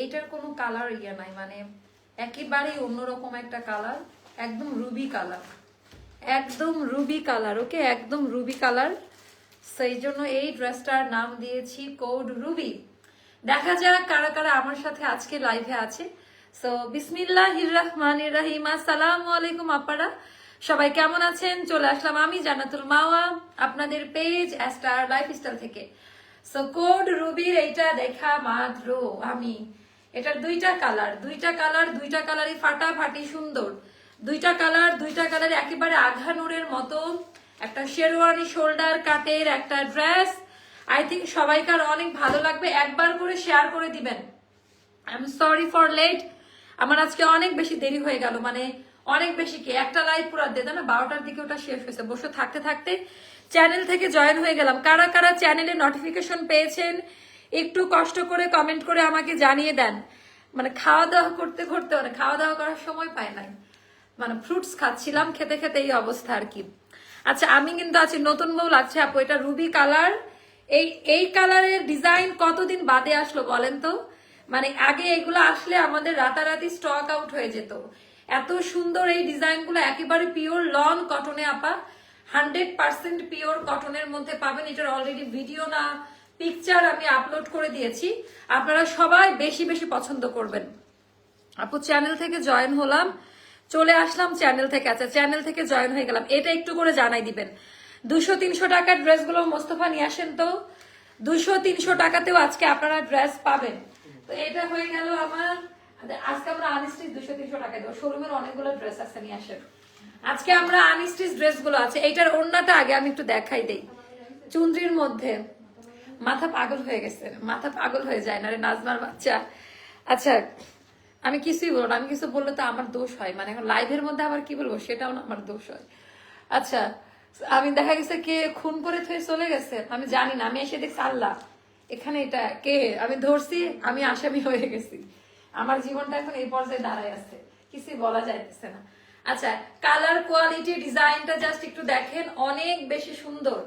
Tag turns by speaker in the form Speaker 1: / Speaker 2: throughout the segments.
Speaker 1: এইটার কোনো কালার ইয়ে নাই মানে একেবারেই অন্যরকম একটা কালার একদম রুবি কালার একদম রুবি কালার ওকে একদম রুবি কালার সেই জন্য এই ড্রেসটার নাম দিয়েছি কোড রুবি দেখা যাক কারা কারা আমার সাথে আজকে লাইভে আছে। সো বিসমিল্লাহ রহমান রাহিম। আসসালামু আলাইকুম আপারা। সবাই কেমন আছেন? চলে আসলাম আমি জান্নাতুল মাওয়া, আপনাদের পেজ স্টার লাইফস্টাইল থেকে। সো কোড রুবির এইটা দেখা মাত্র আমি। এটার দুইটা কালার দুইটা কালার দুইটা কালারই ফাটাফাটি সুন্দর। দুইটা কালার দুইটা কালার একেবারে আঘানুরের মতো। একটা শেরওয়ানি শোল্ডার কাটের একটা ড্রেস আই থিঙ্ক সবাইকার অনেক ভালো লাগবে। একবার করে শেয়ার করে দিবেন। I am sorry for late আমার আজকে অনেক বেশি দেরি হয়ে গেল। মানে অনেক বেশি কি? একটা লাইভ পুরো দেয় না, বারোটার দিকে ওটা শেষ হয়েছে। বসে থাকতে থাকতে চ্যানেল থেকে জয়েন হয়ে গেলাম। কারা কারা চ্যানেলে নোটিফিকেশন পেয়েছেন, একটু কষ্ট করে কমেন্ট করে আমাকে জানিয়ে দেন। মানে খাওয়া দাওয়া করতে করতে মানে খাওয়া দাওয়া করার সময় পায় নাই। মানে ফ্রুটস খাচ্ছিলাম, খেতে খেতে এই অবস্থা আর কি। আচ্ছা আমি কিন্তু আছি নতুন বউ লাগছে আপু, এটা রুবি কালার এই এই কালারের ডিজাইন কতদিন বাদে আসলো বলেন তো? মানে আগে এগুলো আসলে আমাদের রাতারাতি স্টক আউট হয়ে যেত। এত সুন্দর এই ডিজাইনগুলো একেবারে পিওর লন কটনে আপা। হান্ড্রেড পার্সেন্ট পিওর কটনের মধ্যে পাবেন। এটার অলরেডি ভিডিও না পিকচার আমি আপলোড করে দিয়েছি। আপনারা সবাই বেশি বেশি পছন্দ করবেন। আপু চ্যানেল থেকে জয়েন হলাম। চলে আসলাম চ্যানেল থেকে। আচ্ছা চ্যানেল থেকে জয়েন হয়ে গেলাম। এটা একটু করে জানাই দিবেন। দুশো তিনশো টাকার ড্রেসগুলো মোস্তফা নিয়ে আসেন তো। দুশো তিনশো টাকাতেও আজকে আপনারা ড্রেস পাবেন। তো এটা হয়ে গেল আমার। আজকে আমরা আনস্টিচ দুশো তিনশো টাকা দেবো। শোরুমের অনেকগুলো ড্রেস আছে, নিয়ে আসেন। আজকে আমরা আনস্টিচ ড্রেসগুলো আছে, এইটার ওড়নাটা আগে আমি একটু দেখাই দেই। চুন্দ্রির মধ্যে মাথা পাগল হয়ে গেছে, মাথা পাগল হয়ে যায় না রে নাজমার বাচ্চা। আচ্ছা আমি কিছুই বলব না, আমি কিছু বললে তো আমার দোষ হয় মানে এখন লাইভের মধ্যে আবার কি বলব, সেটাও না আমার দোষ হয়। আচ্ছা আমি দেখা গেছে কে খুন করে থয়ে চলে গেছে, আমি জানি না, আমি এসে দেখছি আল্লাহ, এখানে এটা কে? আমি ধরছি, আমি আসামি হয়ে গেছি। আমার জীবনটা এখন এই পর্যায়ে দাঁড়ায় আছে, কিছুই বলা যাইতেছে না। আচ্ছা কালার কোয়ালিটি ডিজাইনটা জাস্ট একটু দেখেন, অনেক বেশি সুন্দর।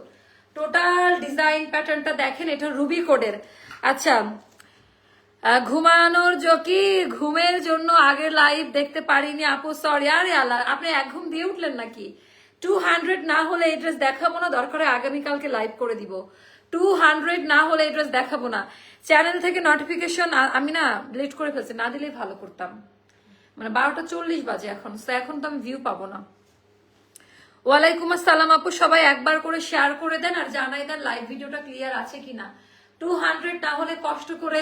Speaker 1: টোটাল ডিজাইন প্যাটার্নটা দেখেন, এটা রুবি কোডের আচ্ছা ঘুমানোর জকি, ঘুমের জন্য আগের লাইভ দেখতে পারিনি আপু সরি আরে আল্লাহ, আপনি এক ঘুম দিয়ে উঠলেন নাকি? টু হান্ড্রেড না হলে এই ড্রেস দেখাবো না, দরকার আগামীকালকে লাইভ করে দিব। টু হান্ড্রেড না হলে এই ড্রেস দেখাবো না। চ্যানেল থেকে নোটিফিকেশন আমি না লেট করে ফেলছি, না দিলেই ভালো করতাম। মানে বারোটা চল্লিশ বাজে এখন তো এখন তো আমি ভিউ পাবো না। ওয়ালাইকুম আসসালাম আপু, সবাই একবার করে শেয়ার করে দেন আর জানাই দেন লাইভ ভিডিওটা ক্লিয়ার আছে কিনা। টু হান্ড্রেড না হলে কষ্ট করে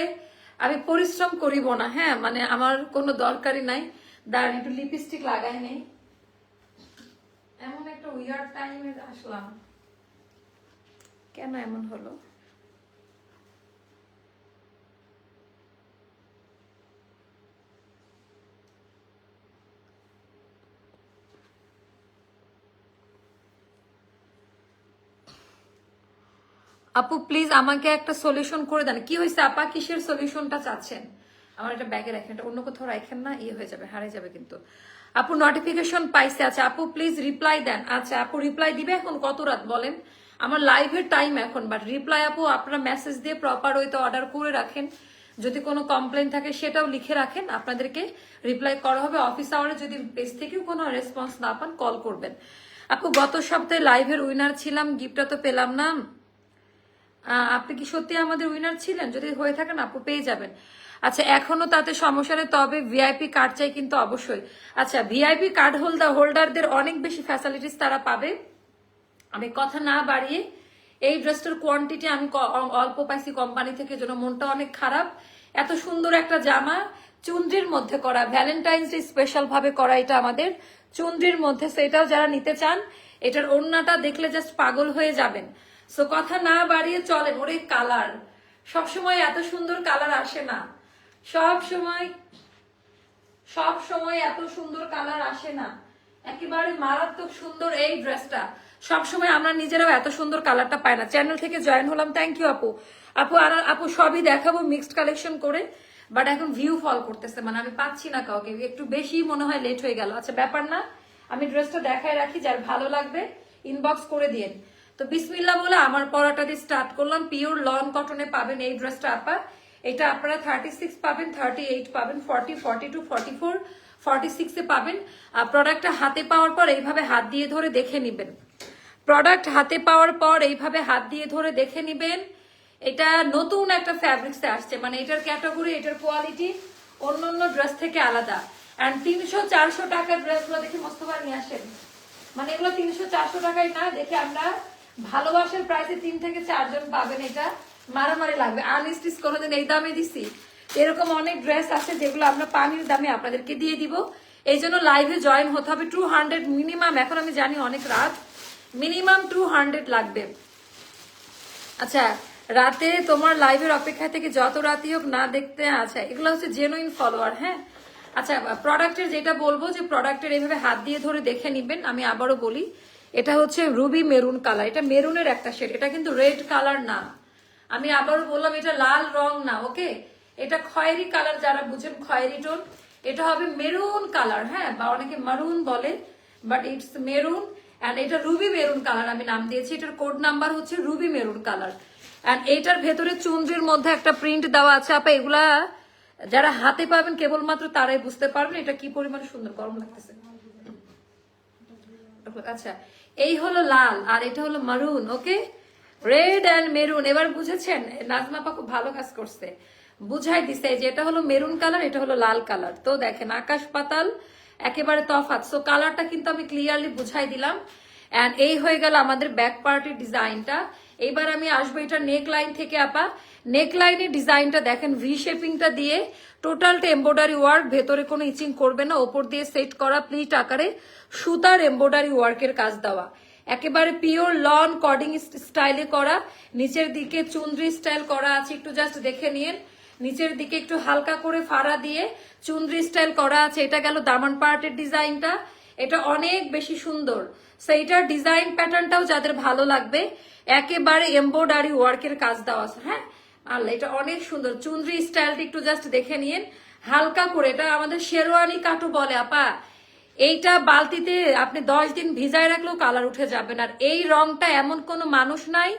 Speaker 1: আমি পরিশ্রম করিব না হ্যাঁ? মানে আমার কোনো দরকারই নাই। দাঁড়ান, একটু লিপস্টিক লাগাই নেই। এমন একটা উইয়ার টাইমে আসলাম। কেন এমন হলো? আপু প্লিজ আমাকে একটা সলিউশন করে দেন। কি হয়েছে, আপা কিসের সলিউশনটা চাচ্ছেন? আমার এটা ব্যাগে রাখেন, এটা অন্য কোথাও রাখেন না ইয়ে হয়ে যাবে হারিয়ে যাবে কিন্তু। আপু নোটিফিকেশন পাইছে আচ্ছা আপু প্লিজ রিপ্লাই দেন। আচ্ছা আপু রিপ্লাই দিবে এখন কত রাত, বলেন? আমার লাইভের টাইম এখন বাট রিপ্লাই আপু, আপনারা মেসেজ দিয়ে প্রপার ওইতে অর্ডার করে রাখেন। যদি কোনো কমপ্লেন থাকে, সেটাও লিখে রাখেন। আপনাদেরকে রিপ্লাই করা হবে। অফিস আওয়ারে যদি পেজ থেকেও কোনো রেসপন্স না পান কল করবেন। আপু, গত সপ্তাহে লাইভের উইনার ছিলাম গিফটটা তো পেলাম না। আপনি কি সত্যি আমাদের উইনার ছিলেন? যদি হয়ে থাকেন, আপু পেয়ে যাবেন। আচ্ছা এখনও তাতে সমস্যা নেই, তবে ভিআইপি কার্ড চাই কিন্তু অবশ্যই। আচ্ছা ভিআইপি কার্ড হোল্ডার হোল্ডারদের অনেক বেশি ফ্যাসিলিটিস তারা পাবে। আমি কথা না বাড়িয়ে এই ড্রেসটার কোয়ান্টিটি আমি অল্প পাইছি কোম্পানি থেকে জন্য মনটা অনেক খারাপ। এত সুন্দর একটা জামা চুন্দ্রির মধ্যে করা ভ্যালেন্টাইন্স ডে স্পেশাল ভাবে করা এটা আমাদের। চুন্দ্রির মধ্যে, সেটাও যারা নিতে চান, এটার ওড়নাটা দেখলে জাস্ট পাগল হয়ে যাবেন। সো কথা না বাড়িয়ে চলেন ওরে কালার। সবসময় এত সুন্দর কালার আসে না। সব সময় সব সময় এত সুন্দর কালার আসে না। একেবারে মারাত্মক সুন্দর এই ড্রেসটা। সব সময় আমরা নিজেরাও এত সুন্দর কালারটা পাই না। চ্যানেল থেকে জয়েন হলাম থ্যাংক ইউ আপু। আপু, আর আপু, সবই দেখাবো মিক্সড কালেকশন করে। বাট এখন ভিউ ফল করতেছে। মানে আমি পাচ্ছি না কাউকে। একটু বেশি মনে হয় লেট হয়ে গেল। আচ্ছা ব্যাপার না। আমি ড্রেসটা দেখায় রাখি, যার ভালো লাগবে ইনবক্স করে দিন তো বিসমিল্লা বলে আমার পড়াটা দিয়ে স্টার্ট করলাম। পিওর লন কটনে পাবেন এই ড্রেসটা আপা। এটা আপনারা থার্টি সিক্স পাবেন থার্টি এইট পাবেন forty forty two forty four forty সিক্সে পাবেন। আর প্রোডাক্টটা হাতে পাওয়ার পর এইভাবে হাত দিয়ে ধরে দেখে নিবেন। প্রোডাক্ট হাতে পাওয়ার পর এইভাবে হাত দিয়ে ধরে দেখে নিবেন। এটা নতুন একটা ফ্যাব্রিক্সে আসছে মানে এটার ক্যাটাগরি এটার কোয়ালিটি অন্যান্য ড্রেস থেকে আলাদা। অ্যান্ড তিনশো, চারশো টাকার ড্রেসগুলো দেখে মোস্তফা, নিয়ে আসেন। মানে এগুলো তিনশো, চারশো টাকায় না, দেখে আমরা ভালোবাসার প্রাইসে তিন থেকে চারজন পাবেন এটা। মারামারি লাগবে। আনস্টিচ কোনোদিন এই দামে দিছি। এরকম অনেক ড্রেস আছে যেগুলো আমরা পানির দামে আপনাদেরকে দিয়ে দিব। এই জন্য লাইভে জয়েন হতে হবে। টু হান্ড্রেড মিনিমাম এখন আমি জানি অনেক রাত। মিনিমাম টু হান্ড্রেড লাগবে। আচ্ছা রাতে তোমার লাইভের অপেক্ষা থেকে যত রাতই হোক না দেখতে আচ্ছা এগুলো হচ্ছে জেনুইন ফলোয়ার হ্যাঁ? আচ্ছা প্রোডাক্টের যেটা বলব যে প্রোডাক্টের এইভাবে হাত দিয়ে ধরে দেখে নিবেন। আমি আবারও বলি এটা হচ্ছে রুবি মেরুন কালার। এটা মেরুনের একটা শেড এটা কিন্তু রেড কালার না। আমি আবারও বললাম, এটা লাল রং না, ওকে? এটা খয়েরি কালার যারা বুঝেন, খয়েরি টোন এটা হবে মেরুন কালার হ্যাঁ? বা অনেকে মারুন বলে বাট ইটস মেরুন অ্যান্ড এটা রুবি মেরুন কালার আমি নাম দিয়েছি। এটার কোড নাম্বার হচ্ছে রুবি মেরুন কালার। অ্যান্ড এইটার ভেতরে চুনরির মধ্যে একটা প্রিন্ট দেওয়া আছে। আপা, এগুলা যারা হাতে পাবেন, কেবলমাত্র তারাই বুঝতে পারবেন। এটা কি পরিমাণ সুন্দর, গরম লাগতেছে। আচ্ছা এই হলো লাল, আর এটা হলো মারুন ওকে রেড অ্যান্ড মেরুন এবার বুঝেছেন? নাজমা আপা খুব ভালো কাজ করছে। বুঝাই দিছে যে এটা হলো মেরুন কালার এটা হলো লাল কালার তো দেখেন, আকাশ পাতাল, একেবারে তফাৎ। সো কালারটা কিন্তু আমি ক্লিয়ারলি বুঝাই দিলাম। অ্যান্ড এই হয়ে গেল আমাদের ব্যাক পার্টের ডিজাইনটা। এইবার আমি আসব এটা নেক লাইন থেকে, আপা। নেক লাইনের ডিজাইনটা দেখেন ভি শেপিংটা দিয়ে টোটালটা এম্ব্রয়ডারি ওয়ার্ক ভেতরে কোনো ইচিং করবে না, ওপর দিয়ে সেট করা প্লিট আকারে সুতার এম্ব্রয়ডারি ওয়ার্কের কাজ দেওয়া। একেবারে পিওর লন কর্ডিং স্টাইলে করা। নিচের দিকে চুন্দ্রি স্টাইল করা আছে, একটু জাস্ট দেখে নিন। নিচের দিকে একটু হালকা করে ফাড়া দিয়ে চুন্দ্রি স্টাইল করা আছে। এটা গেল দামান পার্টের ডিজাইনটা। এটা অনেক বেশি সুন্দর। সেইটার ডিজাইন প্যাটার্নটাও যাদের ভালো লাগবে, একেবারে এম্ব্রয়ডারি ওয়ার্কের কাজ দেওয়া আছে। হ্যাঁ? আল্লাহ, এটা অনেক সুন্দর। চুন্দ্রি স্টাইলটা একটু জাস্ট দেখে নিন হালকা করে, এটা আমাদের শেরওয়ানি কাটু বলে, আপা। এইটা বালতিতে আপনি দশ দিন ভিজায় রাখলেও কালার উঠে যাবে না। আর এই রংটা এমন কোনো মানুষ নাই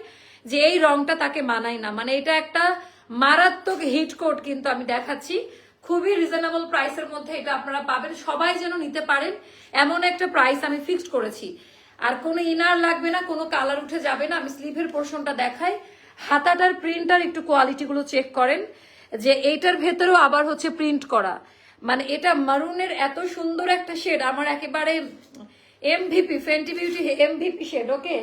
Speaker 1: যে এই রংটা তাকে মানায় না। মানে এটা একটা মারাত্মক হিট কোট কিন্তু আমি দেখাচ্ছি। খুবই রিজনেবল প্রাইসের মধ্যে এটা আপনারা পাবেন। সবাই যেন নিতে পারেন। এমন একটা প্রাইস আমি ফিক্সড করেছি। আর কোনো ইনার লাগবে না, কোনো কালার উঠে যাবে না। আমি স্লিভের পোর্শনটা দেখাই। হাতাটার প্রিন্টার একটু কোয়ালিটিগুলো চেক করেন, যে এইটার ভেতরেও আবার হচ্ছে প্রিন্ট করা। মানে এটা মারুনের এত সুন্দর একটা শেড আমার একেবারে MVP Fenty Beauty MVP shade okay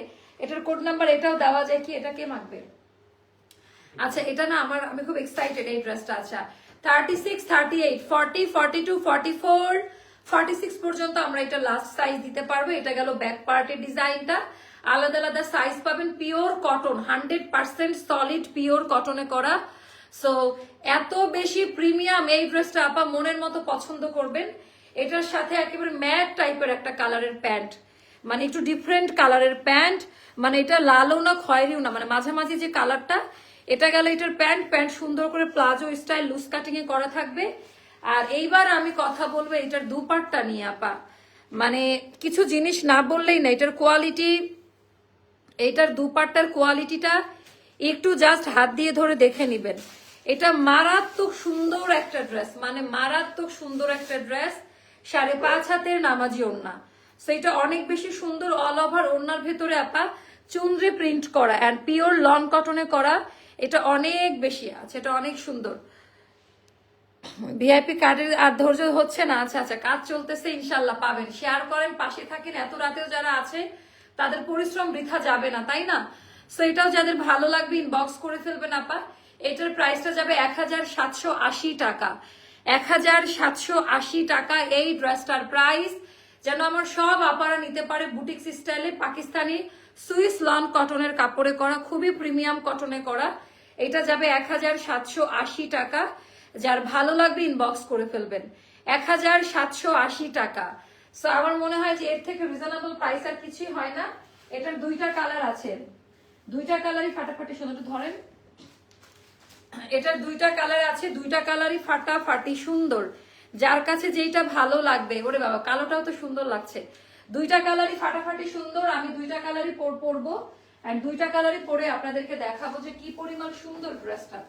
Speaker 1: এটার কোড নাম্বার এটাও দেওয়া যায় কি? এটা কে মাখবে? আচ্ছা এটা না আমার, আমি খুব এক্সাইটেড এই ড্রেসটা আচ্ছা। Thirty six thirty eight forty forty two forty four forty six পর্যন্ত আমরা এটা লাস্ট সাইজ দিতে পারব। এটা গেল ব্যাক পার্টের ডিজাইনটা আলাদা আলাদা সাইজ পাবেন pure cotton hundred percent solid pure কটনে করা। সো এত বেশি প্রিমিয়াম এই ড্রেসটা আপা মনের মতো পছন্দ করবেন। এটার সাথে একেবারে ম্যাট টাইপের একটা কালারের প্যান্ট মানে একটু ডিফারেন্ট কালারের প্যান্ট মানে এটা লালও না, খয়েরিও না। মানে মাঝামাঝি যে কালারটা এটা গেল এটার প্যান্ট প্যান্ট সুন্দর করে প্লাজো স্টাইল লুজ কাটিং এ করা থাকবে। আর এইবার আমি কথা বলব এটার দুপাটটা নিয়ে আপা। মানে কিছু জিনিস না বললেই না, এটার কোয়ালিটি এটার দুপাট্টার কোয়ালিটিটা একটু জাস্ট হাত দিয়ে ধরে দেখে নিবেন। এটা মারাত্মক সুন্দর একটা ড্রেস মানে মারাত্মক সুন্দর একটা ড্রেস সাড়ে পাঁচ হাতের নামাজি ওড়না। সো এটা অনেক বেশি সুন্দর অল ওভার ওড়নার ভেতরে আপা চুনরে প্রিন্ট করা অ্যান্ড পিওর লন কটনে করা, এটা অনেক বেশি আছে, এটা অনেক সুন্দর। ভিআইপি কার্ডের আর ধৈর্য হচ্ছে না আচ্ছা আচ্ছা কাজ চলতেছে, ইনশাল্লাহ পাবেন। শেয়ার করেন, পাশে থাকেন, এত রাতেও যারা আছে তাদের পরিশ্রম বৃথা যাবে না, তাই না? সো এটাও যাদের ভালো লাগবে ইনবক্স করে ফেলবেন আপা। এটার প্রাইসটা যাবে এক হাজার সাতশো আশি টাকা। এক হাজার সাতশো আশি টাকা এই ড্রেসটার প্রাইস যেন আমার সব আপারা নিতে পারে বুটিক স্টাইলে পাকিস্তানি সুইস লন কটনের কাপড়ে করা, খুবই প্রিমিয়াম কটনে করা। এটা যাবে এক হাজার সাতশো আশি টাকা। যার ভালো লাগবে ইনবক্স করে ফেলবেন। এক হাজার সাতশো আশি টাকা। সো আমার মনে হয় যে এর থেকে রিজনেবল প্রাইস আর কিছুই হয় না। এটার দুইটা কালার আছে। দুইটা কালারই ফাটাফাটি সুন্দর ধরেন। এটার দুইটা কালার আছে, দুইটা কালারই ফাটাফাটি সুন্দর। যার কাছে যেইটা ভালো লাগবে, ওরে বাবা, কালোটাও তো সুন্দর লাগছে। দুইটা কালারই ফাটাফাটি সুন্দর, আমি দুইটা কালারই পরবো। অ্যান্ড দুইটা কালারই পরে আপনাদেরকে দেখাবো যে কি পরিমাণ সুন্দর ড্রেসটা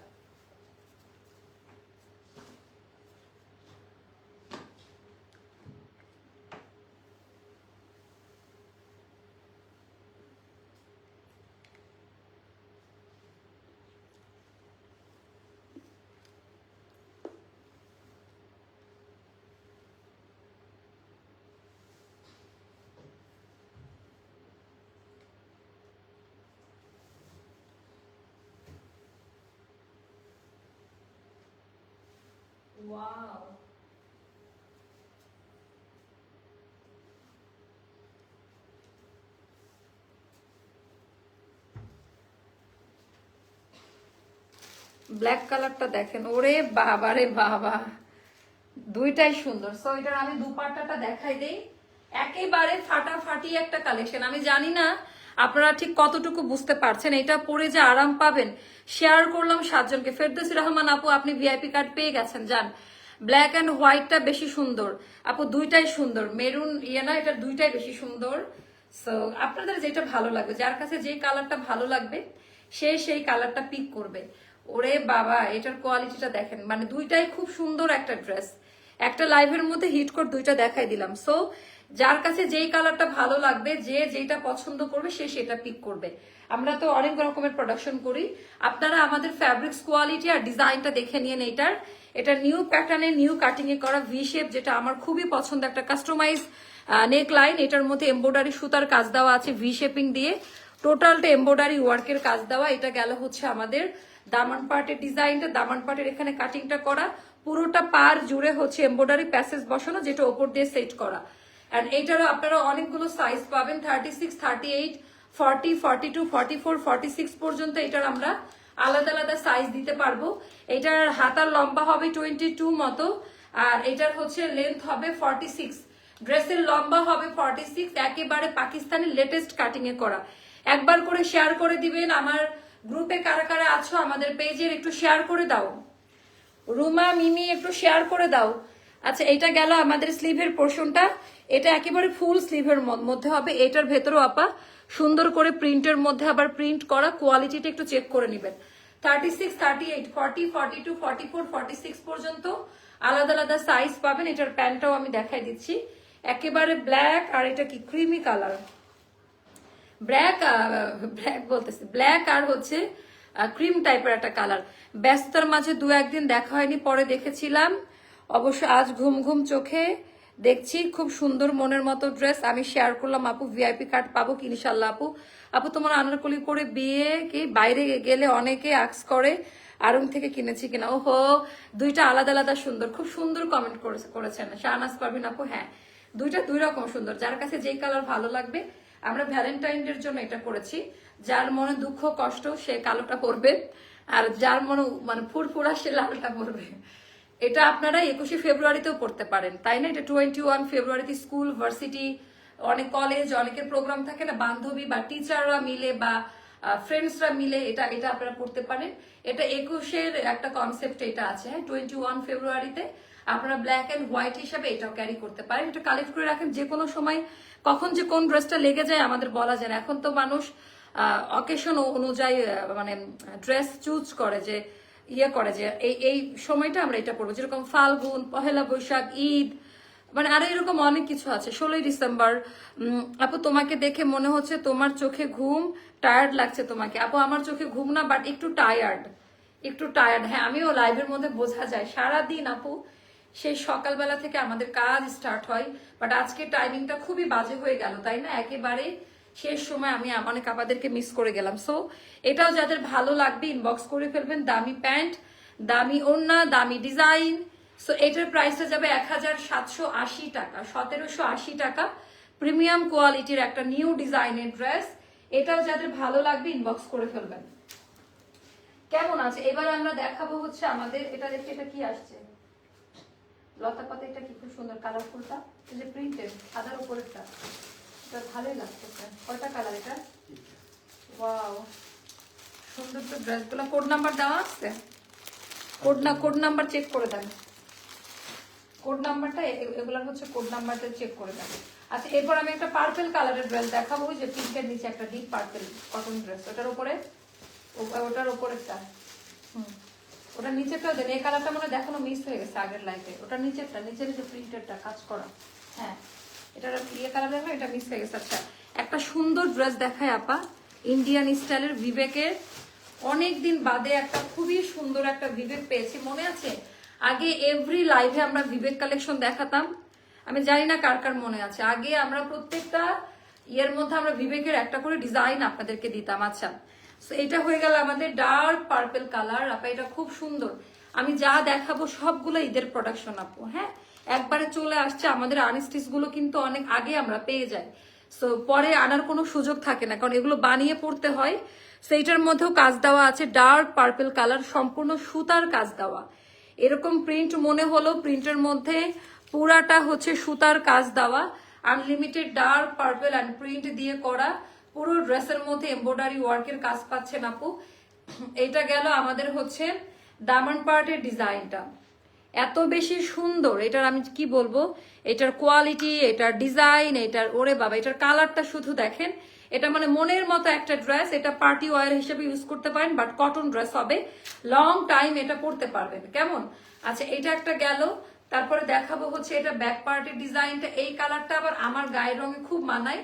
Speaker 1: ওয়াও ব্ল্যাক কালারটা দেখেন, ওরে বাবা রে বাবা। দুইটাই সুন্দর। সো এটার আমি দুপাট্টাটা দেখাই দেই। একেবারে ফাটাফাটি একটা কালেকশন আমি জানি না আপনারা ঠিক কতটুকু বুঝতে পারছেন? এটা পরে যে আরাম পাবেন। শেয়ার করলাম সাতজনকে। ফেরদৌসি রহমান আপু, আপনি ভিআইপি কার্ড পেয়ে গেছেন, যান। ব্ল্যাক অ্যান্ড হোয়াইটটা বেশি সুন্দর। আপু, দুইটাই সুন্দর। মেরুন ইয়ে না এটা দুইটাই বেশি সুন্দর। সো আপনাদের যেটা ভালো লাগবে, যার কাছে যে কালারটা ভালো লাগবে, সে সেই কালারটা পিক করবে। ওরে বাবা, এটার কোয়ালিটিটা দেখেন। মানে দুইটাই খুব সুন্দর একটা ড্রেস একটা লাইভের মধ্যে হিট কোড দুইটা দেখাই দিলাম। সো যার কাছে যেই কালারটা ভালো লাগবে, যে যেটা পছন্দ করবে, সে সেটা পিক করবে। আমরা তো অনেক রকমের প্রোডাকশন করি। আপনারা আমাদের ফ্যাব্রিক্স কোয়ালিটি আর ডিজাইনটা দেখে নিন এটার এটা নিউ প্যাটার্নে নিউ কাটিং এ করা ভি শেপ যেটা আমার খুবই পছন্দ। একটা কাস্টমাইজ নেক লাইন এটার মধ্যে এমব্রয়ডারি সুতার কাজ দেওয়া আছে ভি শেপিং দিয়ে টোটালটা এমব্রয়ডারি ওয়ার্কের কাজ দেওয়া, এটা গেল হচ্ছে আমাদের দামান পার্টের ডিজাইনটা দামান পার্টের এখানে কাটিংটা করা। পুরোটা পার জুড়ে হচ্ছে এমব্রয়ডারি প্যাসেজ বসানো, যেটা ওপর দিয়ে সেট করা। অ্যান্ড এটারও আপনারা অনেকগুলো সাইজ পাবেন thirty six thirty eight forty forty two forty four forty six পর্যন্ত এটার আমরা আলাদা আলাদা সাইজ দিতে পারব। এটার হাতার লম্বা হবে টোয়েন্টি টু মতো, আর এটার হচ্ছে লেন্থ হবে ফর্টি সিক্স ড্রেসের লম্বা হবে ফর্টি সিক্স একেবারে পাকিস্তানি লেটেস্ট কাটিং এ করা। একবার করে শেয়ার করে দিবেন, আমার গ্রুপে কারা কারা আছো আমাদের পেজের একটু শেয়ার করে দাও। রুমা, মিমি, একটু শেয়ার করে দাও। আচ্ছা এটা গেল আমাদের স্লিভের পোর্শনটা এটা একেবারে ফুল স্লিভের মধ্যে হবে। এটার ভেতরেও আপা সুন্দর করে প্রিন্টের মধ্যে আবার প্রিন্ট করা কোয়ালিটিটা একটু চেক করে নেবেন। Thirty six thirty eight forty forty two forty four forty six পর্যন্ত আলাদা আলাদা সাইজ পাবেন। এটার প্যান্টটাও আমি দেখাই দিচ্ছি। একেবারে ব্ল্যাক আর এটা কি ক্রিমি কালার ব্ল্যাক ব্ল্যাক বলতেছি। ব্ল্যাক আর হচ্ছে ক্রিম টাইপের একটা কালার ব্যস্ততার মাঝে দু একদিন দেখা হয়নি, পরে দেখেছিলাম। অবশ্য আজ ঘুম ঘুম চোখে দেখছি খুব সুন্দর মনের মতো ড্রেস আমি শেয়ার করলাম আপু ভিআইপি কার্ড পাবো কি ইনশাল্লাহ আপু? আপু, তোমার আনারকলি পরে বিয়ে কি? বাইরে গেলে অনেকে আক্স করে, আরং থেকে কিনেছি কিনা। ওহো, দুইটা আলাদা আলাদা সুন্দর, খুব সুন্দর কমেন্ট করেছেন। শাহনাজ পারবিন আপু হ্যাঁ দুইটা দুই রকম সুন্দর। যার কাছে যেই কালার ভালো লাগবে, আমরা ভ্যালেন্টাইন ডের জন্য এটা করেছি। যার মনে দুঃখ, কষ্ট, সে কালোটা পরবে। আর যার মনে মানে ফুরফুরা, সে লালটা পরবে। এটা আপনারা একুশে ফেব্রুয়ারিতেও পড়তে পারেন, তাই না? এটা টোয়েন্টি ওয়ান ফেব্রুয়ারিতে স্কুল ভার্সিটি অনেক কলেজ অনেকের প্রোগ্রাম থাকে না, বান্ধবী বা টিচাররা মিলে বা ফ্রেন্ডসরা মিলে এটা এটা আপনারা পড়তে পারেন। এটা একুশের একটা কনসেপ্ট এটা আছে হ্যাঁ? টোয়েন্টি ওয়ান ফেব্রুয়ারিতে আপনারা ব্ল্যাক অ্যান্ড হোয়াইট হিসাবে এটাও ক্যারি করতে পারেন। এটা কালেক্ট করে রাখেন যে কোনো সময়, কখন যে কোন ড্রেসটা লেগে যায় আমাদের বলা যায় না। এখন তো মানুষ অকেশন অনুযায়ী মানে ড্রেস চুজ করে যে ইয়ে করে যে এই এই সময়টা আমরা এটা পড়ব। যেরকম ফাল্গুন, পহেলা বৈশাখ, ঈদ মানে আরও এরকম অনেক কিছু আছে। ষোলোই ডিসেম্বর আপু তোমাকে দেখে মনে হচ্ছে তোমার চোখে ঘুম টায়ার্ড লাগছে তোমাকে। আপু, আমার চোখে ঘুম না বাট একটু টায়ার্ড একটু টায়ার্ড হ্যাঁ আমিও লাইভের মধ্যে বোঝা যায়। সারা দিন আপু, সেই সকালবেলা থেকে আমাদের কাজ স্টার্ট হয় বাট আজকে টাইমিংটা খুবই বাজে হয়ে গেল, তাই না? একেবারে শেষ সময় আমি অনেক আপাদেরকে মিস করে গেলাম। সো এটাও যাদের ভালো লাগবে ইনবক্স করে ফেলবেন। দামি প্যান্ট, দামি ওড়না, দামি ডিজাইন সো এটার প্রাইসটা যাবে এক হাজার সাতশো আশি টাকা, সতেরোশো আশি টাকা। প্রিমিয়াম কোয়ালিটির একটা নিউ ডিজাইনের ড্রেস এটাও যাদের ভালো লাগবে ইনবক্স করে ফেলবেন। কেমন আছে? এবার আমরা দেখাবো হচ্ছে আমাদের, এটা দেখে এটা কি আসছে? লতা পাতা এটা কি খুব সুন্দর কালারফুলটা যে প্রিন্টেড সাদার উপরেরটা। এটা ভালোই লাগতেছে কয়টা কালার এটা? ওয়াও সুন্দর তো ড্রেসগুলো কোড নাম্বার দেওয়া আছে? কোড না কোড নাম্বার চেক করে দেন। কোড নাম্বারটা এগুলোর হচ্ছে কোড নাম্বারটা চেক করে দেন। আচ্ছা এরপর আমি একটা পার্পেল কালারের ড্রেস দেখাবো যে পিঙ্কের নিচে একটা ডিপ পার্পেল কটন ড্রেস ওটার উপরে? ওটার উপরেরটা হুম। ওটা নিচেরটা দেন। এই কালারটা মনে দেখানো মিস হয়ে গেছে আগের লাইফে ওটা নিচেরটা, নিচের যে প্রিন্টেরটা কাজ করা। হ্যাঁ। এটা ইয়ে কালার এটা মিস হয়ে আচ্ছা একটা সুন্দর ড্রেস দেখায় আপা ইন্ডিয়ান স্টাইলের বিবেকের। অনেক দিন বাদে একটা খুবই সুন্দর একটা বিবেক পেয়েছি, মনে আছে? আগে এভরি লাইভে আমরা বিবেক কালেকশন দেখাতাম। আমি জানি না কার কার মনে আছে। আগে আমরা প্রত্যেকটা ইয়ের মধ্যে আমরা বিবেকের একটা করে ডিজাইন আপনাদেরকে দিতাম। আচ্ছা তো এটা হয়ে গেল আমাদের ডার্ক পার্পেল কালার আপা, এটা খুব সুন্দর। আমি যা দেখাবো সবগুলো ঈদের প্রোডাকশন আপু হ্যাঁ? একবারে চলে আসছে। আমাদের আনস্টিচগুলো কিন্তু অনেক আগে আমরা পেয়ে যাই। সো পরে আনার কোনো সুযোগ থাকে না, কারণ এগুলো বানিয়ে পড়তে হয়। সেইটার মধ্যেও কাজ দেওয়া আছে, ডার্ক পার্পল কালার, সম্পূর্ণ সুতার কাজ দেওয়া। এরকম প্রিন্ট মনে হলো, প্রিন্টের মধ্যে পুরাটা হচ্ছে সুতার কাজ দেওয়া unlimited dark purple and print দিয়ে করা। পুরো ড্রেসের মধ্যে এমব্রয়ডারি ওয়ার্কের কাজ পাচ্ছেন আপু। এটা গেল আমাদের হচ্ছে দামন পার্টের ডিজাইনটা এত বেশি সুন্দর, এটার আমি কি বলব? এটার কোয়ালিটি এটার ডিজাইন এটার, ওরে বাবা, এটার কালারটা শুধু দেখেন। এটা মানে মনের মতো একটা ড্রেস এটা পার্টি ওয়ার হিসেবে ইউজ করতে পারেন বাট কটন ড্রেস হবে। লং টাইম এটা পরতে পারবেন, কেমন? আচ্ছা এটা একটা গেল। তারপরে দেখাবো হচ্ছে এটা ব্যাক পার্টের ডিজাইনটা এই কালারটা আবার আমার গায়ের রঙে খুব মানায়।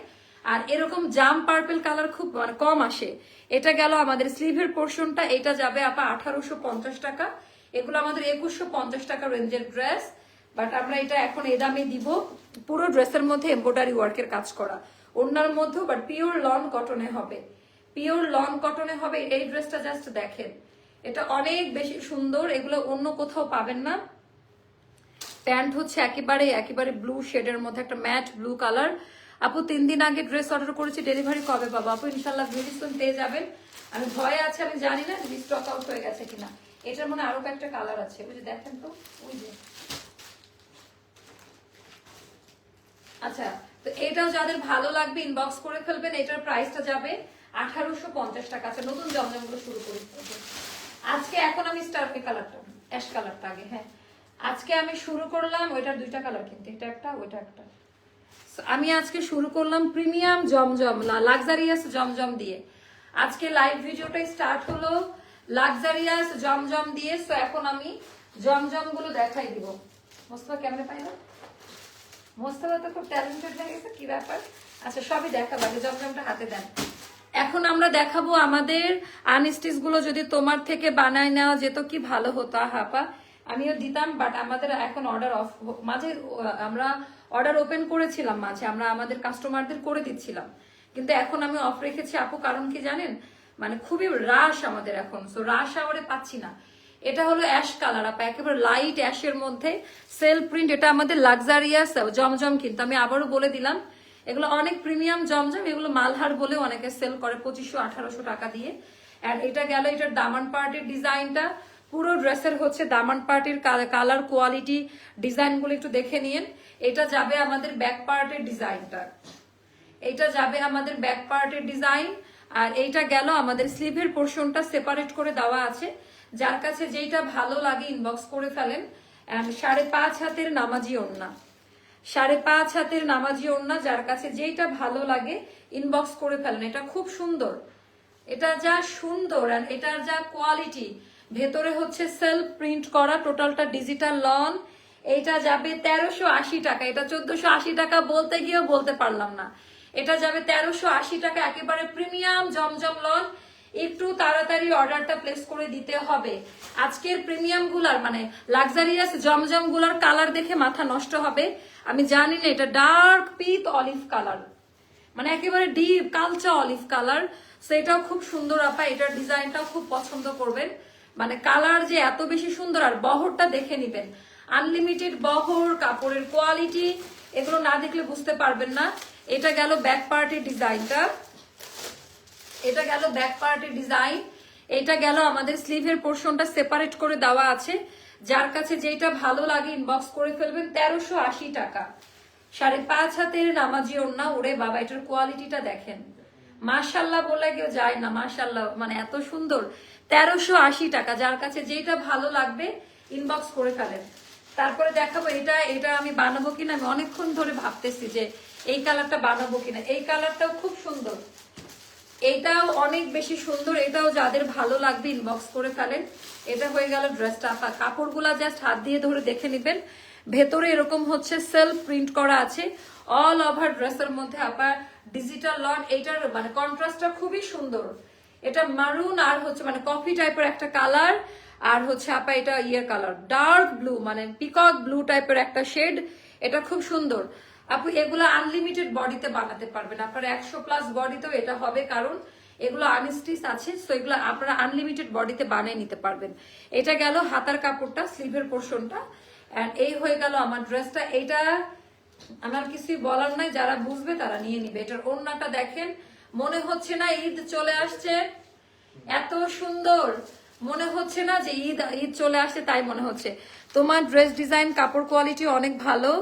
Speaker 1: আর এরকম জাম পার্পেল কালার খুব মানে কম আসে। এটা গেল আমাদের স্লিভের পোর্শনটা এটা যাবে আপা আঠারোশো পঞ্চাশ টাকা। এগুলো আমাদের একুশশো পঞ্চাশ টাকা রেঞ্জের ড্রেস বাট আমরা এটা এখন এ দামে দিব। পুরো ড্রেসের মধ্যে এমব্রয়ডারি ওয়ার্কের কাজ করা। ওনার মধ্যেও বাট পিওর লন কটনে হবে। পিওর লন কটনে হবে, এই ড্রেসটা জাস্ট দেখেন। এটা অনেক বেশি সুন্দর, এগুলো অন্য কোথাও পাবেন না। প্যান্ট হচ্ছে একেবারে একেবারে ব্লু শেডের মধ্যে, একটা ম্যাট ব্লু কালার আপু, তিন দিন আগে ড্রেস অর্ডার করেছি ডেলিভারি কবে পাবো? আপু ইনশাল্লাহ ভেরি সুন পেয়ে যাবেন। আমি ভয়ে আছে, আমি জানি না যদি স্টক আউট হয়ে গেছে কিনা। এটার মনে আরও কয়েকটা কালার আছে। বুঝে দেখেন তো, ওই যে। আচ্ছা তো এটাও যাদের ভালো লাগবে ইনবক্স করে ফেলবেন, এটার প্রাইসটা যাবে আঠারোশো পঞ্চাশ টাকা। আছে নতুন জমজমগুলো শুরু করি। আজকে এখন আমি স্টারফি কালারটা অ্যাশ কালারটা আগে হ্যাঁ। আজকে আমি শুরু করলাম, ওইটার দুইটা কালার কিন্তু। এটা একটা, ওইটা একটা। আমি আজকে শুরু করলাম প্রিমিয়াম জমজম, না লাক্সারিয়াস জমজম দিয়ে। আজকে লাইভ ভিডিওটাই স্টার্ট হলো লাক্সারিয়াস জমজম দিয়ে। সো এখন আমি জমজমগুলো দেখাই দিব। মোস্তফা কেমনে পাই না? মোস্তফা তো খুব ট্যালেন্টেড হয়ে গেছে, কি ব্যাপার? আচ্ছা সবই দেখাবো, আগে জমজমটা হাতে দেন। এখন আমরা দেখাবো আমাদের আনস্টিচগুলো যদি তোমার থেকে বানায় নেওয়া যেত কি ভালো হতো হাপা আমিও দিতাম বাট আমাদের এখন অর্ডার অফ মাঝে আমরা অর্ডার ওপেন করেছিলাম মাঝে, আমরা আমাদের কাস্টমারদের করে দিচ্ছিলাম। কিন্তু এখন আমি অফ রেখেছি। আপু, কারণ কি জানেন? মানে খুবই রাশ আমাদের এখন। সো রাশ আওয়ারে পাচ্ছি না। এটা হলো অ্যাশ কালার আপা, একেবারে লাইট অ্যাশের মধ্যে সেল প্রিন্ট এটা আমাদের লাক্সারিয়াস জমজম কিন্তু। আমি আবারও বলে দিলাম, এগুলো অনেক প্রিমিয়াম জমজম। এগুলো মালহার বলে অনেকে সেল করে পঁচিশশো, আঠারোশো টাকা দিয়ে। আর এটা গেল এটার দামান পার্টের ডিজাইনটা পুরো ড্রেসের হচ্ছে দামান পার্টির কালার কোয়ালিটি ডিজাইনগুলো একটু দেখে নিন এটা যাবে আমাদের ব্যাক পার্টের ডিজাইনটা। এইটা যাবে আমাদের ব্যাক পার্টের ডিজাইন। আর এইটা গেল আমাদের স্লিভের পোর্শনটা সেপারেট করে দেওয়া আছে। যার কাছে যেইটা ভালো লাগে ইনবক্স করে ফেলেন। সাড়ে পাঁচ হাতের নামাজি ওন্না সাড়ে পাঁচ হাতের নামাজি ওন্না যার কাছে যেইটা ভালো লাগে ইনবক্স করে ফেলেন। এটা খুব সুন্দর। এটা যা সুন্দর আর এটার যা কোয়ালিটি ভেতরে হচ্ছে সেলফ প্রিন্ট করা টোটালটা ডিজিটাল লন এটা যাবে তেরোশো আশি টাকা। এটা চোদ্দশো আশি টাকা বলতে গিয়েও বলতে পারলাম না। এটা যাবে তেরোশো আশি টাকা, একেবারে প্রিমিয়াম জমজম লন একটু তাড়াতাড়ি অর্ডারটা প্লেস করে দিতে হবে। আজকের প্রিমিয়ামগুলার মানে লাক্সারিয়াস জমজমগুলার কালার দেখে মাথা নষ্ট হবে। আমি জানি না, এটা ডার্ক পিত অলিভ কালার মানে একেবারে ডিপ কালচা অলিভ কালার সেটাও খুব সুন্দর আপা, এটার ডিজাইনটাও খুব পছন্দ করবেন। মানে কালার যে এত বেশি সুন্দর আর বহরটা দেখে নিবেন। আনলিমিটেড বহর, কাপড়ের কোয়ালিটি এগুলো না দেখলে বুঝতে পারবেন না। এটা গেল ব্যাক পার্টের ডিজাইনটা। এটা গেল ব্যাক পার্টের ডিজাইন। এটা গেল আমাদের স্লিভের পোর্শনটা সেপারেট করে দেওয়া আছে। যার কাছে যেটা ভালো লাগে ইনবক্স করে ফেলবেন, তেরোশো আশি টাকা। সাড়ে পাঁচ হাতের নামাজি ওড়না, ওরে বাবা, এটার কোয়ালিটিটা দেখেন। মাশাল্লাহ বলে কেউ যায় না, মাশাল্লাহ মানে এত সুন্দর। তেরোশো আশি টাকা, যার কাছে যেটা ভালো লাগবে ইনবক্স করে ফেলেন। তারপরে দেখাবো এটা এটা আমি বানাবো কিনা, আমি অনেকক্ষণ ধরে ভাবতেছি যে এই কালারটা বানাবো কিনা। এই কালারটাও খুব সুন্দর। এইটাও অনেক বেশি সুন্দর, এটাও যাদের ভালো লাগবে ইনবক্স করে ফেলেন। এটা হয়ে গেল ড্রেসটা কাপড়গুলা জাস্ট হাত দিয়ে ধরে দেখে নেবেন। ভেতরে এরকম হচ্ছে সেলফ প্রিন্ট করা আছে। অল ওভার ড্রেসের মধ্যে আপনার ডিজিটাল লন এইটার মানে কন্ট্রাস্টটা খুবই সুন্দর। এটা মারুন আর হচ্ছে মানে কফি টাইপের একটা কালার আর হচ্ছে আপা এটা ইয়ের কালার ডার্ক ব্লু মানে পিকক ব্লু টাইপের একটা শেড এটা খুব সুন্দর। আপু, এগুলো আনলিমিটেড বডিতে বানাতে পারবেন। আপনার একশো প্লাস বডিতেও এটা হবে, কারণ এগুলো আনস্টিচ আছে সো এগুলো আপনারা আনলিমিটেড বডিতে বানিয়ে নিতে পারবেন। এটা গেল হাতার কাপড়টা স্লিভের পোর্শনটা অ্যান্ড এই হয়ে গেল আমার ড্রেসটা এটা আমার কিছুই বলার নাই, যারা বুঝবে তারা নিয়ে নিবে। এটার ওড়নাটা দেখেন মনে হচ্ছে না ঈদ চলে আসছে। এত সুন্দর। মনে হচ্ছে না যে ঈদ ঈদ চলে আসছে, তাই মনে হচ্ছে। তোমার ড্রেস ডিজাইন কাপড় কোয়ালিটি অনেক ভালো।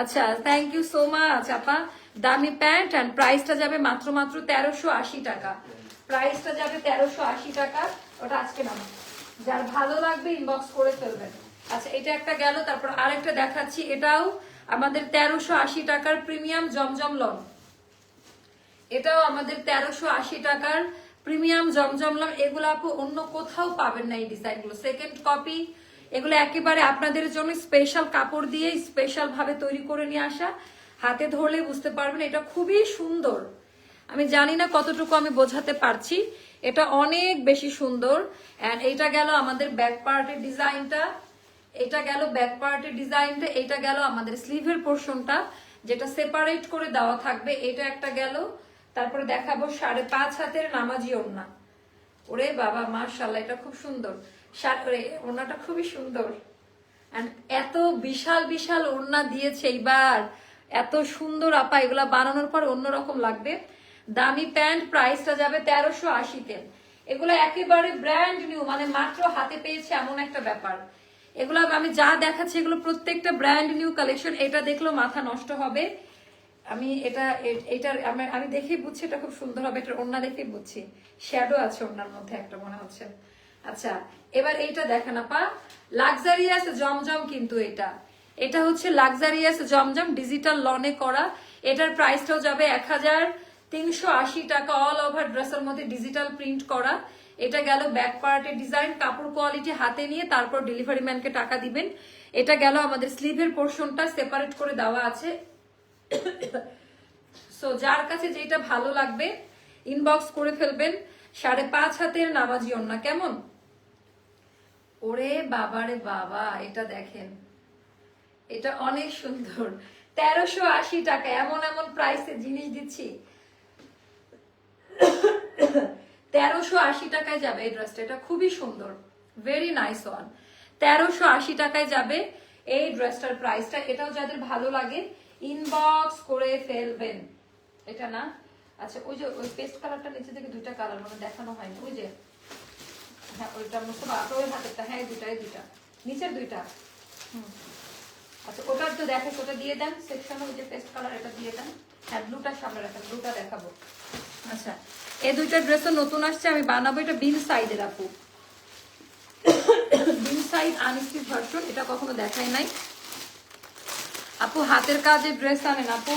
Speaker 1: আচ্ছা থ্যাংক ইউ সো মাচ আপা। দামি প্যান্ট অ্যান্ড প্রাইসটা যাবে মাত্র মাত্র তেরোশো আশি টাকা। প্রাইসটা যাবে তেরোশো আশি টাকা। ওটা আজকে নাম। যার ভালো লাগবে ইনবক্স করে ফেলবেন। আচ্ছা এটা একটা গেল, তারপর আরেকটা দেখাচ্ছি। এটাও আমাদের তেরোশো আশি টাকার প্রিমিয়াম জমজম লন। এটাও আমাদের তেরোশো আশি টাকার প্রিমিয়াম জমজমলাম। এগুলো আপু অন্য কোথাও পাবেন না এই ডিজাইনগুলো। সেকেন্ড কপি এগুলো একেবারে আপনাদের জন্য স্পেশাল কাপড় দিয়ে স্পেশাল ভাবে তৈরি করে নিয়ে আসা। হাতে ধরলে বুঝতে পারবেন এটা খুবই সুন্দর। আমি জানি না কতটুকু আমি বোঝাতে পারছি। এটা অনেক বেশি সুন্দর। অ্যান্ড এইটা গেল আমাদের ব্যাক পার্টের ডিজাইনটা। এটা গেল ব্যাক পার্টের ডিজাইনটা। এটা গেল আমাদের স্লিভের পোর্শনটা যেটা সেপারেট করে দেওয়া থাকবে। এটা একটা গেল। তারপরে দেখাবো সাড়ে পাঁচ হাতের নামাজি ওড়না। ওরে বাবা মার্শাল্লাহ এটা খুব সুন্দর। ওড়নাটা খুবই সুন্দর। এত বিশাল বিশাল ওড়না দিয়েছে এইবার। এত সুন্দর আপা, এগুলা বানানোর পর অন্যরকম লাগবে। দামি প্যান্ট, প্রাইসটা যাবে তেরোশো আশিতে। এগুলো একেবারে ব্র্যান্ড নিউ মানে মাত্র হাতে পেয়েছে এমন একটা ব্যাপার। এগুলো আমি যা দেখাচ্ছি, এগুলো প্রত্যেকটা ব্র্যান্ড নিউ কালেকশন, এটা দেখলেও মাথা নষ্ট হবে। আমি এটা এটার আমি- দেখেই বুঝছি এটা খুব সুন্দর হবে, এটার ওড়না দেখেই বুঝছি। শ্যাডো আছে ওড়নার মধ্যে একটা মনে হচ্ছে। আচ্ছা এবার এইটা দেখেন আপা। লাক্সারিয়াস জমজম কিন্তু এটা। এটা হচ্ছে লাক্সারিয়াস জমজম ডিজিটাল লনে করা। এটার প্রাইসটাও যাবে এক হাজার তিনশো আশি টাকা অল ওভার ড্রেসের মধ্যে ডিজিটাল প্রিন্ট করা। এটা গেল ব্যাক পার্টের ডিজাইন কাপড় কোয়ালিটি হাতে নিয়ে তারপর ডেলিভারি ম্যানকে টাকা দিবেন। এটা গেল আমাদের স্লিভের পোর্শনটা সেপারেট করে দেওয়া আছে। সো যার কাছে যেটা ভালো লাগবে ইনবক্স করে ফেলবেন। সাড়ে পাঁচ হাতের নামাজি না কেমন? ওরে বাবারে বাবা, এটা দেখেন। এটা অনেক সুন্দর। তেরোশো আশি টাকা, এমন এমন প্রাইসে জিনিস দিচ্ছি। তেরোশো আশি টাকায় যাবে এই ড্রেসটা এটা খুবই সুন্দর। ভেরি নাইস ওয়ান তেরোশো আশি টাকায় যাবে এই ড্রেসটার প্রাইসটা এটাও যাদের ভালো লাগে ইনবক্স করে ফেলবেন। এটা না? আচ্ছা ওই যে, ওই পেস্ট কালারটা নিচে থেকে দুইটা কালার মানে দেখানো হয়নি। ওই যে হ্যাঁ ওইটা মুস্তফা আপনার হাতেরটা হ্যাঁ দুইটা দুইটা। নিচের দুইটা। হুম। আচ্ছা ওটার তো দেখে, ওটা দিয়ে দেন। সেকশনে ওই যে পেস্ট কালার এটা দিয়ে দেন। হ্যাঁ ব্লুটার সামনে রাখেন ব্লুটা দেখাবো। আচ্ছা এই দুইটা ড্রেসও নতুন আসছে, আমি বানাবো। এটা বিন সাইডের আপু বিন সাইড আনস্টিচ ভার্সন এটা কখনো দেখাই নাই। আপু হাতের কাজে ড্রেস আনেন, আপু।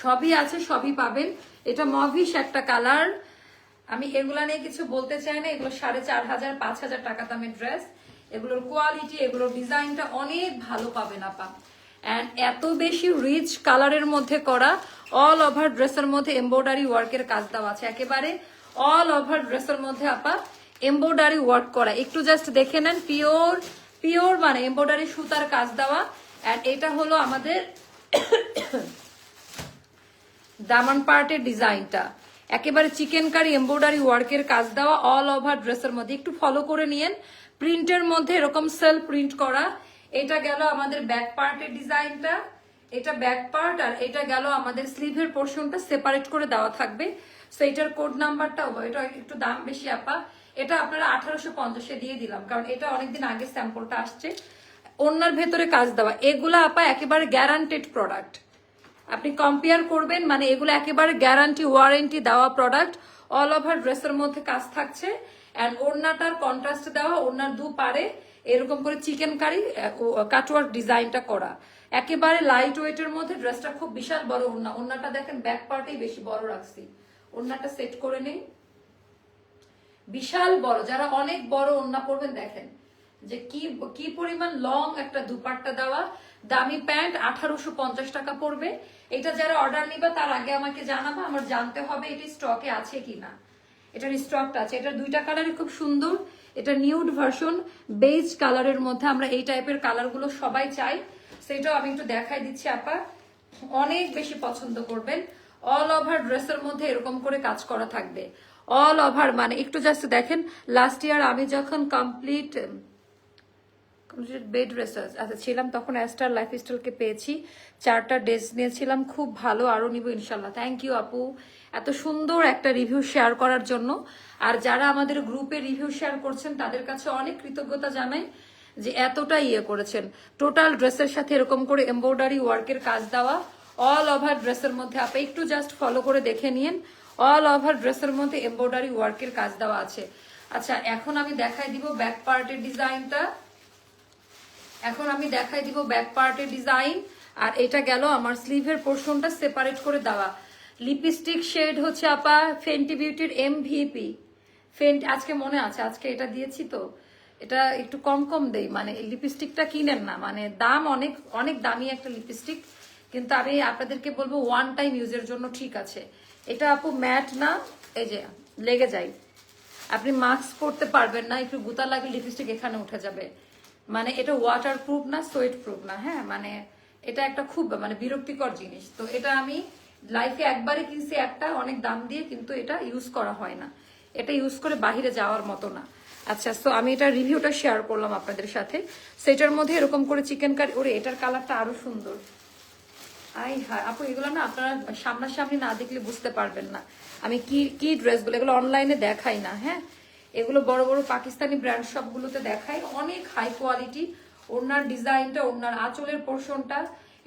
Speaker 1: সবই আছে, সবই পাবেন। এটা মভিশ একটা কালার আমি এগুলা নিয়ে কিছু বলতে চাই না। এগুলো সাড়ে চার হাজার, পাঁচ হাজার টাকা দামের ড্রেস এগুলোর কোয়ালিটি এগুলোর ডিজাইনটা অনেক ভালো পাবেন আপা। অ্যান্ড এত বেশি রিচ কালারের মধ্যে করা অল ওভার ড্রেসের মধ্যে এমব্রয়ডারি ওয়ার্কের কাজ দেওয়া আছে। একেবারে অল ওভার ড্রেসের মধ্যে আপা এমব্রয়ডারি ওয়ার্ক করা। একটু জাস্ট দেখে নেন পিওর পিওর মানে এমব্রয়ডারি সুতার কাজ দেওয়া। অ্যান্ড এটা হলো আমাদের দামান পার্টের ডিজাইনটা। একেবারে চিকেন কারি এমব্রয়ডারি ওয়ার্কের কাজ দেওয়া অল ওভার ড্রেসের মধ্যে। একটু ফলো করে নিয়েন। প্রিন্টের মধ্যে এরকম সেল প্রিন্ট করা। এটা গেল আমাদের ব্যাক পার্টের ডিজাইনটা। এটা ব্যাক পার্ট আর এটা গেল আমাদের স্লিভের পোর্শনটা সেপারেট করে দেওয়া থাকবে। সো এটার কোড নাম্বারটাও এটা একটু দাম বেশি, আপা। এটা আপনারা আঠারোশো পঞ্চাশে দিয়ে দিলাম, কারণ এটা অনেকদিন আগে স্যাম্পলটা আসছে। অন্যার ভেতরে কাজ দেওয়া, এগুলো আপা একেবারে গ্যারান্টেড প্রোডাক্ট আপনি কম্পেয়ার করবেন মানে এগুলো একেবারে গ্যারান্টি ওয়ারেন্টি দেওয়া প্রোডাক্ট অল ওভার ড্রেসের মধ্যে কাজ থাকছে অ্যান্ড ওড়নাটার কন্ট্রাস্ট দেওয়া, ওড়নার দু পারে এরকম করে চিকেন কারি কাটওয়ার্ক ডিজাইনটা করা। একেবারে লাইট ওয়েটের মধ্যে ড্রেসটা খুব বিশাল বড় ওড়না। ওড়নাটা দেখেন ব্যাক পার্টেই বেশি বড় রাখছি। ওড়নাটা সেট করে নেই। বিশাল বড়, যারা অনেক বড় ওড়না পরবেন দেখেন, যে কি কি পরিমাণ লং একটা দুপাট্টা দেওয়া, দামি প্যান্ট আঠারোশো পঞ্চাশ টাকা পড়বে এটা যারা অর্ডার নিবা, তার আগে আমাকে জানাবা, আমার জানতে হবে এটি স্টকে আছে কিনা। এটার স্টকটা আছে। এটা দুইটা কালারই খুব সুন্দর। এটা নিউড ভার্সন বেজ কালারের মধ্যে আমরা এই টাইপের কালারগুলো সবাই চাই। সেটাও আমি একটু দেখাই দিচ্ছি, আপা। অনেক বেশি পছন্দ করবেন। অল ওভার ড্রেসের মধ্যে এরকম করে কাজ করা থাকবে। অল ওভার মানে একটু জাস্ট দেখেন লাস্ট ইয়ার আমি যখন কমপ্লিট বেড ড্রেসার্স আচ্ছা ছিলাম তখন অ্যাস্টার লাইফ স্টাইলকে পেয়েছি। চারটা ড্রেস নিয়েছিলাম, খুব ভালো আরও নিব ইনশাল্লাহ। থ্যাংক ইউ আপু। এত সুন্দর একটা রিভিউ শেয়ার করার জন্য। আর যারা আমাদের গ্রুপে রিভিউ শেয়ার করছেন, তাদের কাছে অনেক কৃতজ্ঞতা জানাই যে এতটা ইয়ে করেছেন। টোটাল ড্রেসের সাথে এরকম করে এমব্রয়ডারি ওয়ার্কের কাজ দেওয়া অল ওভার ড্রেসের মধ্যে আপনি একটু জাস্ট ফলো করে দেখে নিন। অল ওভার ড্রেসের মধ্যে এমব্রয়ডারি ওয়ার্কের কাজ দেওয়া আছে। আচ্ছা এখন আমি দেখাই দিব ব্যাক পার্টের ডিজাইনটা। এখন আমি দেখাই দিব ব্যাক পার্টের ডিজাইন। আর এটা গেল আমার স্লিভের পোর্শনটা সেপারেট করে দেওয়া। লিপস্টিক শেড হচ্ছে আপা ফেন্টি বিউটির এম ভিপি ফেন্ট আজকে মনে আছে, আজকে এটা দিয়েছি তো। এটা একটু কম কম দেই মানে লিপস্টিকটা কিনেন না। মানে দাম অনেক অনেক দামি একটা লিপস্টিক কিন্তু আমি আপনাদেরকে বলব ওয়ান টাইম ইউজের জন্য ঠিক আছে। এটা আপু ম্যাট না, এই যে, লেগে যায়। আপনি মাস্ক পরতে পারবেন না, একটু গুতা লাগে লিপস্টিক এখানে উঠে যাবে। মানে এটা ওয়াটার প্রুফ না সোয়েট প্রুফ না হ্যাঁ? মানে এটা একটা খুব মানে বিরক্তিকর জিনিস। তো এটা আমি লাইফে একবারে কিনছি একটা, অনেক দাম দিয়ে, কিন্তু এটা ইউজ করা হয় না। এটা ইউজ করে বাহিরে যাওয়ার মতো না। আচ্ছা তো আমি এটা রিভিউটা শেয়ার করলাম আপনাদের সাথে। সেটার মধ্যে এরকম করে চিকেন কারি ওরে, এটার কালারটা আরও সুন্দর। আই হ্যাঁ আপু, এগুলো না আপনারা সামনাসামনি না দেখলে বুঝতে পারবেন না। আমি কি কি ড্রেসগুলো এগুলো অনলাইনে দেখাই না হ্যাঁ? এগুলো বড় বড় পাকিস্তানি ব্র্যান্ড সবগুলোতে দেখাই। অনেক হাই কোয়ালিটি ডিজাইনটা আঁচলের পোর্শনটা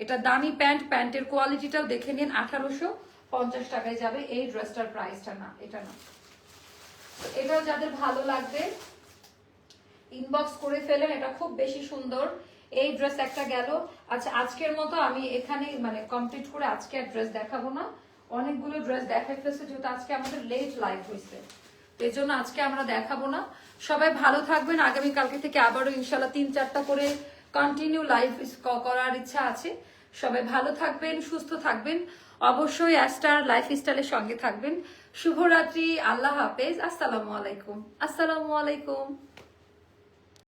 Speaker 1: এটা দামি প্যান্ট প্যান্টের কোয়ালিটিটাও দেখে নিন, আঠারোশো পঞ্চাশ টাকায় যাবে। এই ড্রেসটার প্রাইসটা না, এটা না। তো এটা যাদের ভালো লাগবে ইনবক্স করে ফেলেন, এটা খুব বেশি সুন্দর। এই ড্রেস একটা গেল। আচ্ছা আজকের মতো আমি এখানে মানে কমপ্লিট করে আজকে আর ড্রেস দেখাবো না। অনেকগুলো ড্রেস দেখাই ফেলছে যেহেতু আজকে আমাদের লেট লাইভ হয়েছে এই জন্য আজকে আমরা দেখাবো না। সবাই ভালো থাকবেন। আগামী কালকে থেকে আবারও ইনশাল্লাহ তিন চারটা করে কন্টিনিউ লাইভ করার ইচ্ছা আছে। সবাই ভালো থাকবেন, সুস্থ থাকবেন। অবশ্যই অ্যাস্টার লাইফ স্টাইলের সঙ্গে থাকবেন। শুভরাত্রি, আল্লাহ হাফেজ। আসসালামু আলাইকুম। আসসালামু আলাইকুম।